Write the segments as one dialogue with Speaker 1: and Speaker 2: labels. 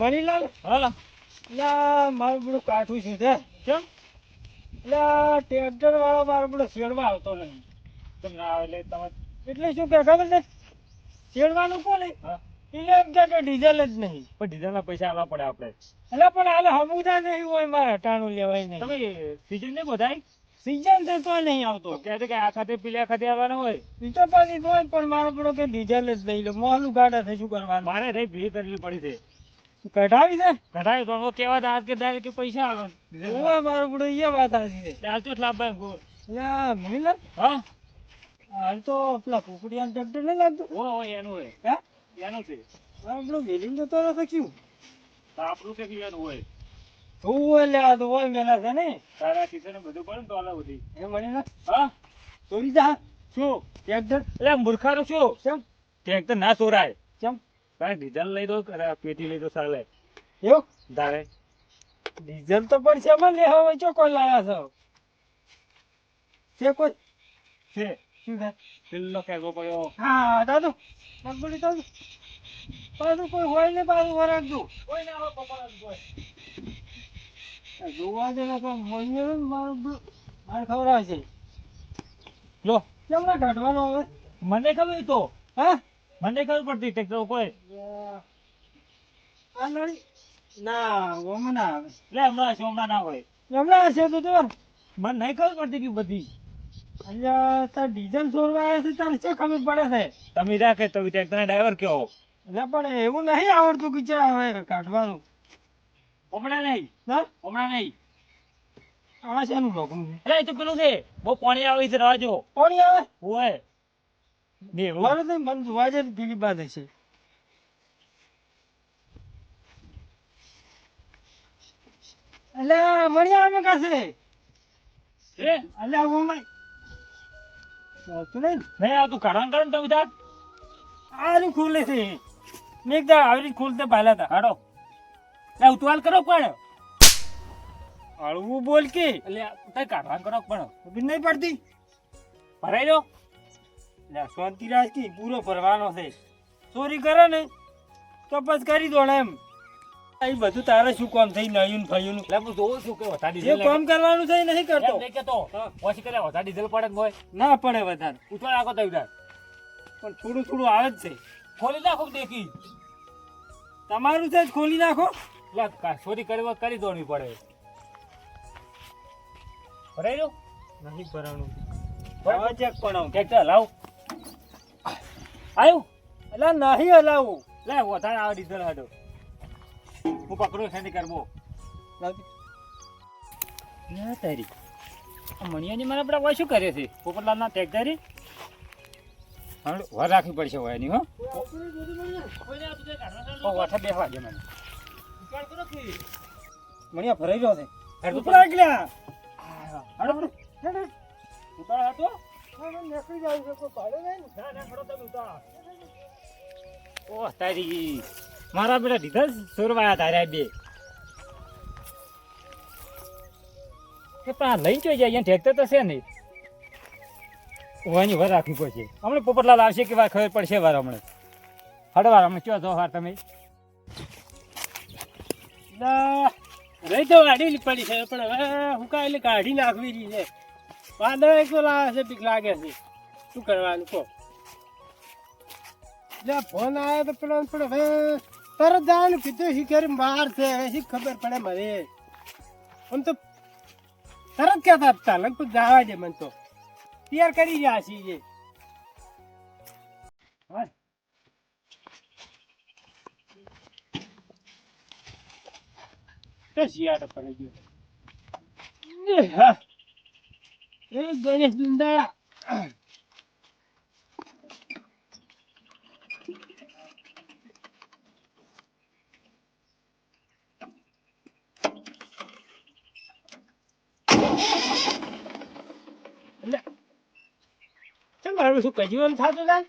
Speaker 1: મણીલાલ?
Speaker 2: હા
Speaker 1: મારું બધું કાઠું છે તે
Speaker 2: કેમ?
Speaker 1: એટલે ટ્રેક્ટર વાળો મારો બધો શેડમાં આવતો નહીં.
Speaker 2: તમને આવે એટલે તમે
Speaker 1: એટલે શું કે ખબર છે? શેડવાનું કોને? એટલે એમ કે ડીઝલ જ નહીં.
Speaker 2: પણ ડીઝલના પૈસા આપવા પડે આપણે.
Speaker 1: એટલે પણ હાલે હમુદા નહીં હોય મારે લેવાય નહીં.
Speaker 2: તમે સીઝન નહીં બધાય?
Speaker 1: સીઝન છે તો નહીં આવતો.
Speaker 2: કે આ ખાતે પેલા ખાતે આવવાના હોય.
Speaker 1: બીજો પાછી હોય પણ મારો બધો કે ડીઝલ જ નહીં લે. મોહલું ગાડા થઈ શું કરવાનું?
Speaker 2: મારે રહી ભીડ કરવી પડી છે.
Speaker 1: કઢાવી છે?
Speaker 2: કઢાવી તો કેવા દાદ કે દાદ કે પૈસા આવે.
Speaker 1: ઓવા મારો બુડો ઈ વાત આવી છે.
Speaker 2: દાલ તો ભાઈ ગો
Speaker 1: લા? મણીલાલ
Speaker 2: હા?
Speaker 1: હાલ તો પેલા કુકડિયાન ટ્રેક્ટર નહીં લાગતો.
Speaker 2: ઓ ઓ એનું હોય
Speaker 1: હે?
Speaker 2: એનું છે.
Speaker 1: મારો બુડો વેલિંગ જતો નથી ક્યું?
Speaker 2: તો આપણું કે એનું હોય
Speaker 1: હોય લે આ તો હોય મેલા છે ને.
Speaker 2: તારા બધું પડે તો અલગ બધી
Speaker 1: એ મણીલાલ
Speaker 2: હા?
Speaker 1: ચોરી જા.
Speaker 2: શું?
Speaker 1: ટ્રેક્ટર
Speaker 2: એટલે મૂર્ખારો શું?
Speaker 1: કેમ?
Speaker 2: ટ્રેક્ટર ના ચોરાય.
Speaker 1: કેમ?
Speaker 2: તારે ડીઝલ લઈ દો પેટી લઈ દો ચાલે
Speaker 1: એવું?
Speaker 2: તારે
Speaker 1: ડીઝલ તો પણ છે મને હવે? ચો કોઈ લાયા છો. છે કોઈ?
Speaker 2: છે.
Speaker 1: શું છે?
Speaker 2: પેલો કહેવો પડ્યો.
Speaker 1: હા દાદુ મગબડી દાદુ પાછું કોઈ હોય ને પાછું વરાગતું
Speaker 2: કોઈ ના હોય પપ્પા કોઈ
Speaker 1: જોવા દે ને મારું મારે ખબર છે.
Speaker 2: લો.
Speaker 1: કેમ ના કાઢવાનો હવે?
Speaker 2: મને ખબર તો.
Speaker 1: હા?
Speaker 2: મને ખબર પડતી ટ્રેક્ટર કોઈ
Speaker 1: આ નળી? ના ઓમાં ના આવે.
Speaker 2: લે હમણાં હમણાં ના હોય.
Speaker 1: હમણાં છે તો તો.
Speaker 2: મને નહીં ખબર પડતી કે બધી.
Speaker 1: અહીંયા તાર ડીઝલ ચોરવા આવે છે તારે શું ખબર પડે છે?
Speaker 2: તમે રાખે તો ટ્રેક્ટર ડ્રાઈવર કહો.
Speaker 1: એટલે પણ એવું નહીં આવડતું કે ચા હવે કાઢવાનું.
Speaker 2: હમણાં નહીં.
Speaker 1: ના?
Speaker 2: હમણાં નહીં.
Speaker 1: આ શેનું લોકોનું
Speaker 2: એટલે તો પેલું છે. બહુ પાણી આવે છે રાજો
Speaker 1: પાણી આવે?
Speaker 2: હોય. ને
Speaker 1: મારે તો મન જોવા જાય પેલી બાદ હશે એટલે મણિયા અમે કાશે
Speaker 2: છે?
Speaker 1: એટલે ઓમાં તું નહીં
Speaker 2: નહીં આવતું કાઢવાનું કરો તમે તાર.
Speaker 1: આરું ખુલે છે. મેં એકદમ આવી ખુલતે પાલા હતા.
Speaker 2: કાઢો. લે ઉતવાલ કરો પણ
Speaker 1: હળવું બોલ કે.
Speaker 2: એટલે તઈ કાઢવાનું કરો પણ
Speaker 1: નહીં પડતી.
Speaker 2: ભરાઈ દો.
Speaker 1: એટલે શાંતિ રાખ કે પૂરો ભરવાનો છે. ચોરી કરે ને તો પછી કરી દો એમ. એ બધું તારે શું કામ થઈ નયું ફયું
Speaker 2: એટલે જોઉં છું કે વધારે ડીઝલ
Speaker 1: કામ કરવાનું છે નહીં કરતો.
Speaker 2: નહીં કેતો. ઓછી કરે વધારે ડીઝલ પડે ને હોય.
Speaker 1: ના પડે વધારે.
Speaker 2: ઉતવાળ નાખો તો ઉધાર.
Speaker 1: પણ થોડું થોડું આવે જ છે.
Speaker 2: ખોલી નાખો દેખી?
Speaker 1: તમારું છે જ ખોલી નાખો.
Speaker 2: લે ચોરી કરી કરી દોડવી પડે. ભરાઈ લો
Speaker 1: નહીં ભરાણું.
Speaker 2: બરાબર.
Speaker 1: ચેક પણ
Speaker 2: ટ્રેક્ટર લાવ આવ્યું
Speaker 1: એટલે નહીં હલાવું.
Speaker 2: લે વધારે આવે ડીઝલ હાડો હું પકડું છે કરવો. ના તારી. મણિયાની મારા આપણા હોય શું કરે છે? પોપટલાલના હવે વર રાખવી પડશે હોય એની હો વાઠા બેસવા દે મને.
Speaker 1: મણિયા ફરાઈ રહ્યો છે. ઉપરા. ગયા.
Speaker 2: ઉતાર હાટો.
Speaker 1: નીકળી જાવ છે, કોઈ ભાડે નહીં ના?
Speaker 2: ના ખડો તમે ઉતાર. ઓહ તારી. મારા બેટા દીધા સુરવાયા તાર્યા બે. એ પણ આ લઈને જોઈ જાય? ટ્રેક્ટર તો છે નહીં ઓવાની વાર રાખવી પડશે. હમણાં પોપટલાલ આવશે કે વાર ખબર પડશે વાર હમણાં. હડવાર હમણાં ચો જો વાર તમે?
Speaker 1: રહી તો ગાડી પડી છે, પણ હવે હું એટલે કાઢી નાખવી રહી છે. વાદળ એક તો લાવે છે, બીક લાગે છે. શું કરવાનું કહો? જ્યાં ફોન આવ્યો તો પેલો પણ હવે તરત જવાનું કીધું શીખર બહાર છે, હવે શી ખબર પડે મને? આમ તો તરત કહેતા હતા, લગભગ જવા દે મને તો. તૈયાર કરી રહ્યા છીએ જે. શિયાળો પડી ગયો? એ હા. એ ગણેશ દુંદાળા લે. કેમ મારું શું કજીવન થતું થાય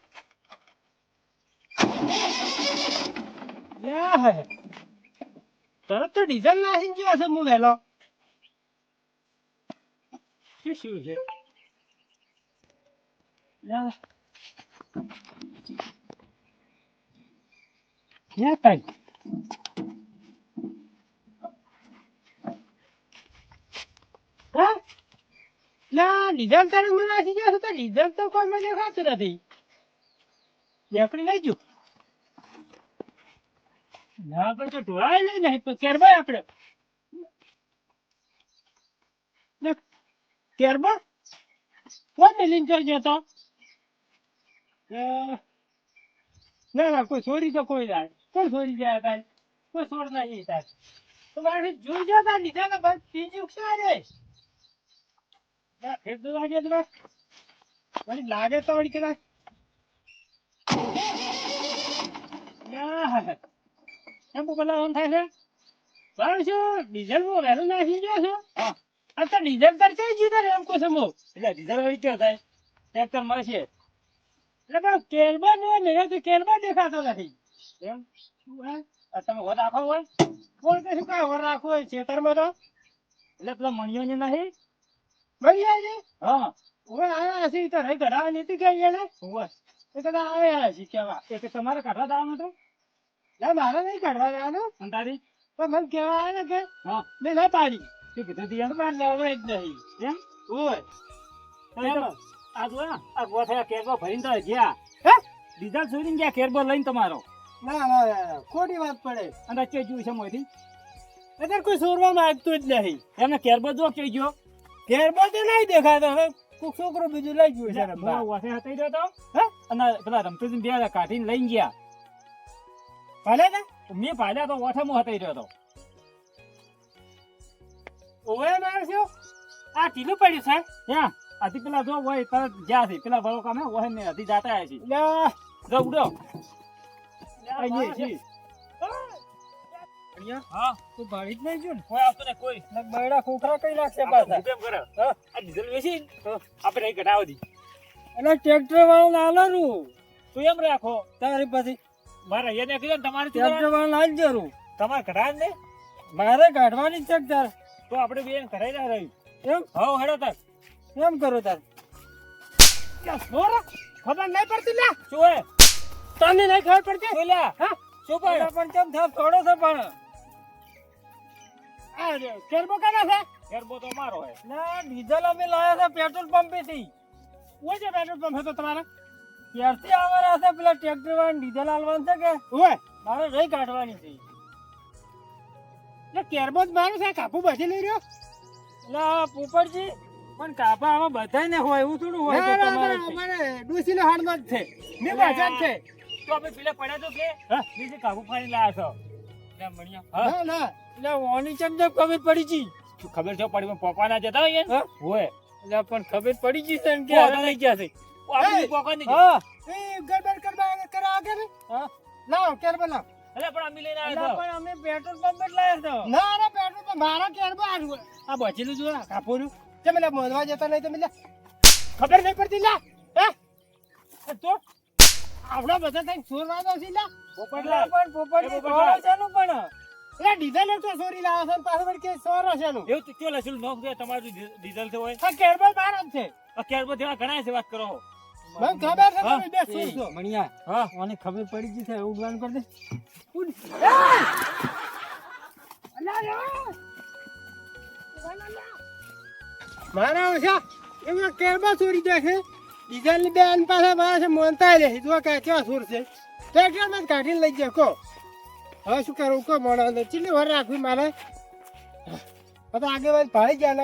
Speaker 1: લે હે. તરત તો ડીઝલ નાખીને ગયો છે હું વહેલો શું શું છે લે. લે કાંઈ.
Speaker 3: ના ડીઝલ તારે હું નાખી જશે તો ડીઝલ તો કોઈ મને દેખાતું નથી દેખડી લઈ ના પણ તો ઢોળાય લઈ નહીં પણ કેરબા આપણે ને કેરબા કોને લઈને ચાલજો જતો ના ના કોઈ છોરી તો કોઈ જાય કોણ છોરી જાય તારે કોઈ છોડ નહીં તારે તો મારે જોઈ જતા લીધા તો બસ ત્રીજી ઉક્ષા રે ના ફેર તો લાગે તો વળી વળી કદાચ. એમ પેલા ઓન થાય છે? બરાબર છે. ડીઝલમાં વહેલું નાખી ગયો છો.
Speaker 2: હા.
Speaker 3: ડીઝલ તાર કઈ જીધા એમ કહો મો
Speaker 2: એટલે ડીઝલ હવે ક્યાં થાય? ટ્રેક્ટર મળશે
Speaker 3: એટલે પણ કેરબા ને મેરે તો કેરબા દેખાતો નથી.
Speaker 2: એમ?
Speaker 3: શું
Speaker 2: તમે વર રાખો હોય?
Speaker 3: કોણ કે શું કાંઈ વર રાખવું હોય? ખેતરમાં તો.
Speaker 2: એટલે પેલા મણિયો ને નહીં
Speaker 3: છે
Speaker 2: હા.
Speaker 3: હવે આયા હશે તો રહી ઘડા નથી કઈ એને
Speaker 2: હોવે.
Speaker 3: એ કદા આવ્યા હશે કેવા.
Speaker 2: એ કે તમારે કાઢવા દાવાનું તો
Speaker 3: ના મારે નહીં કાઢવા જવાનું.
Speaker 2: અંધારી
Speaker 3: પણ મને કેવા આવે ને કે
Speaker 2: હા.
Speaker 3: મેં ના પાડી.
Speaker 2: શું કીધું તી એમ?
Speaker 3: જ નહીં.
Speaker 2: એમ? તો આ જો આ કેરબો ભરીને તો ગયા
Speaker 3: હે?
Speaker 2: ડીઝલ છોડીને ગયા કેરબો લઈને તમારો.
Speaker 3: ના ના ખોટી વાત પડે?
Speaker 2: અને ચે છે મોયથી?
Speaker 3: અત્યારે કોઈ સોરવા માંગતું જ નહીં.
Speaker 2: એમને કેરબો જો કે ગયો
Speaker 3: ઘેરમાં તો નહીં દેખાતો. હવે કોક છોકરો બીજું લઈ ગયું છે રમવા.
Speaker 2: વાસે હતાઈ તો?
Speaker 3: હે?
Speaker 2: અને પેલા રમતુજી બે કાઢીને લઈ ગયા.
Speaker 3: ભલે ને
Speaker 2: મેં ભાલ્યા તો ઓઠામાં હતાઈ રહ્યો તો.
Speaker 3: ઓવે મારે શું આ ઢીલું પડ્યું છે?
Speaker 2: ત્યાં આથી પેલા જો હોય તરત જ્યાં છે. પેલા વળો કામે હોય ને હજી જાતા આવ્યા છે જો ઉડો. અહીંયા.
Speaker 3: અહીંયા
Speaker 2: હા.
Speaker 3: તું ભાળી જ નહીં જો ને.
Speaker 2: કોઈ આવતું ને કોઈ.
Speaker 3: બૈડા ખોખરા કઈ નાખશે પાછા?
Speaker 2: ભૂપેમ કરે હા. આ ડીઝલ વેચી આપણે અહીં ઘટાવી દી
Speaker 3: એટલે ટ્રેક્ટર વાળો નાનું
Speaker 2: તું એમ રાખો.
Speaker 3: તારી પછી
Speaker 2: મારે કીધું ને તમારે
Speaker 3: ટ્રેક્ટર વાળો ના જ જરૂર.
Speaker 2: તમારે ઘટાડ ને
Speaker 3: મારે કાઢવાની છે તાર
Speaker 2: તો આપણે બે ઘટાઈ ના રહ્યું
Speaker 3: એમ?
Speaker 2: હવ હેડો તાર.
Speaker 3: એમ કરો તાર. ખબર નહીં પડતી લ્યા
Speaker 2: શું
Speaker 3: તને નહીં ખબર પડતી?
Speaker 2: બોલ્યા
Speaker 3: હા?
Speaker 2: શું
Speaker 3: પણ કેમ થાપ થોડો છે પણ? આ કાના છે?
Speaker 2: કેરબો તો મારો છે.
Speaker 3: ના ડીઝલ અમે લાયા છે પેટ્રોલ પંપે થી ઓય છે પેટ્રોલ પંપ હતો તમારા? ક્યારથી આવવાના છે? પેલા ટ્રેક્ટર વાળા ડીઝલ આલવાનું છે કે? ઓય મારે રહી કાઢવાની છે. એટલે કેરબો જ મારું છે કાપુ બધી લઈ રહ્યો? એટલે પોપટજી પણ કાપા આમાં બધા ને હોય એવું થોડું હોય તો તમારે અમારે ડુસીને હાડમાં જ છે. મેં પાછા છે.
Speaker 2: તો અમે પેલા પડ્યા તો કે? બીજે કાબુ ફાડી લાયા છો.
Speaker 3: ના ના એટલે ઓની ચંદ ખબર પડી ગઈ
Speaker 2: શું ખબર છે પડી પોકવાના જતા હોય હોય.
Speaker 3: એટલે પણ ખબર પડી ગઈ છે કે
Speaker 2: ઓહ,
Speaker 3: હવે ગયા છે.
Speaker 2: આપણે
Speaker 3: એ!
Speaker 2: પોકવાની
Speaker 3: હા. એ ગડબડ કરવા કરા આગળ
Speaker 2: હા.
Speaker 3: લાવ કેર બનાવ.
Speaker 2: અરે પણ અમે લઈને આવ્યા
Speaker 3: પણ અમે પેટ્રોલ પંપ જ લાયા છો. ના ના પેટ્રોલ પંપ મારા કેરમાં આ બચેલું જો કાપોનું તમે લે મોંધવા જતા નહીં તમે લે. ખબર નહીં પડતી લા. હે? તો આવડા બધા થઈને ચોરવા દો છે લે.
Speaker 2: પોપટલાલ.
Speaker 3: પણ પોપટ
Speaker 2: એ
Speaker 3: છે નું પણ? એટલે ડીઝલ તો ચોરી લાવે છે? ને વળી કે સોરો છે નું
Speaker 2: એવું તો લસુલ નોખ દે તમારું ડીઝલ છે હોય?
Speaker 3: આ કેર બાર જ છે.
Speaker 2: આ કેરબો જેવા ઘણા છે વાત કરો.
Speaker 3: મને ખબર છે તમે બે સુર છો?
Speaker 1: મણિયા
Speaker 2: હા.
Speaker 1: મને ખબર પડી ગઈ છે ઉડવાનું કરી દે.
Speaker 3: ઉડ. એ! અલા, અલા! મારા ઓછા એમાં કેરબા ચોરી જાય છે. ડીઝલની બેન પાસે મારા છે મોનતા રહે જો કે કેવા સુર છે? ટ્રેક્ટરમાં જ કાઢીને લઈ જાય કહો. હવે શું કરું, કહો, મોડા ચીલી વાર રાખવી મારે. તો આગળ ભાઈ ગયા